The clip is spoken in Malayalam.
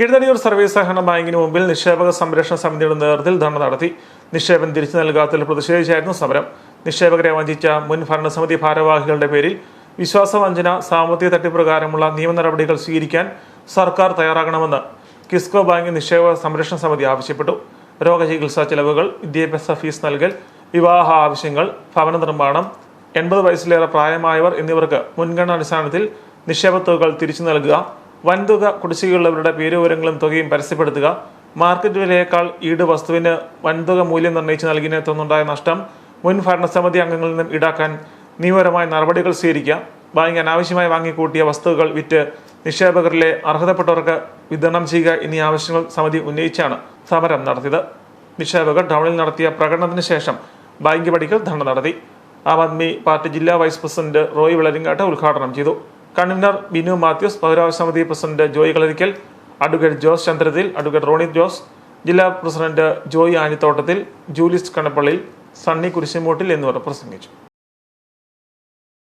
കീഴ്തടിയൂർ സർവീസ് സഹകരണ ബാങ്കിന് മുമ്പിൽ നിക്ഷേപക സംരക്ഷണ സമിതിയുടെ നേതൃത്വത്തിൽ ധർണ നടത്തി. നിക്ഷേപം തിരിച്ചു നൽകാത്തതിൽ പ്രതിഷേധിച്ചായിരുന്നു സമരം. നിക്ഷേപകരെ വഞ്ചിച്ച മുൻ ഭരണസമിതി ഭാരവാഹികളുടെ പേരിൽ വിശ്വാസവഞ്ചന സാമ്പത്തിക തട്ടിപ്രകാരമുള്ള നിയമ നടപടികൾ സ്വീകരിക്കാൻ സർക്കാർ തയ്യാറാകണമെന്ന് കിസ്കോ ബാങ്ക് നിക്ഷേപക സംരക്ഷണ സമിതി ആവശ്യപ്പെട്ടു. രോഗചികിത്സാ ചെലവുകൾ വിദ്യാഭ്യാസ ഫീസ് നൽകൽ വിവാഹ ആവശ്യങ്ങൾ ഭവന നിർമ്മാണം എൺപത് വയസ്സിലേറെ പ്രായമായവർ എന്നിവർക്ക് മുൻഗണന അടിസ്ഥാനത്തിൽ നിക്ഷേപ തുകകൾ തിരിച്ചു നൽകുക വൻതുക കുടിശ്ശികയുള്ളവരുടെ പേരുവിവരങ്ങളും തുകയും പരസ്യപ്പെടുത്തുക. മാർക്കറ്റ് വിലയേക്കാൾ ഈട് വസ്തുവിന് വൻതുക മൂല്യം നിർണയിച്ച് നൽകിയതിനെ തുടർന്നുണ്ടായ നഷ്ടം മുൻ ഭരണസമിതി അംഗങ്ങളിൽ നിന്നും ഈടാക്കാൻ നിയമപരമായ നടപടികൾ സ്വീകരിക്കുക. ബാങ്ക് അനാവശ്യമായി വാങ്ങിക്കൂട്ടിയ വസ്തുക്കൾ വിറ്റ് നിക്ഷേപകരിലെ അർഹതപ്പെട്ടവർക്ക് വിതരണം ചെയ്യുക എന്നീ ആവശ്യങ്ങൾ സമിതി ഉന്നയിച്ചാണ് സമരം നടത്തിയത്. നിക്ഷേപകർ ടൗണിൽ നടത്തിയ പ്രകടനത്തിന് ശേഷം ബാങ്ക് പടിക്കൽ ധർണ നടത്തി. ആം ആദ്മി പാർട്ടി ജില്ലാ വൈസ് പ്രസിഡന്റ് റോയ് വിളരിങ്ങാട്ട് ഉദ്ഘാടനം ചെയ്തു. കൺവീനർ ബിനു മാത്യൂസ് പൗരാവ സമിതി president Joy Kalarikkal advocate Jose Chandrathil advocate Rony Jose ജില്ലാ പ്രസിഡന്റ് ജോയി ആനിത്തോട്ടത്തിൽ ജൂലിസ് കണ്ണപ്പള്ളിയിൽ സണ്ണി കുരിശിമോട്ടിൽ എന്നിവർ പ്രസംഗിച്ചു.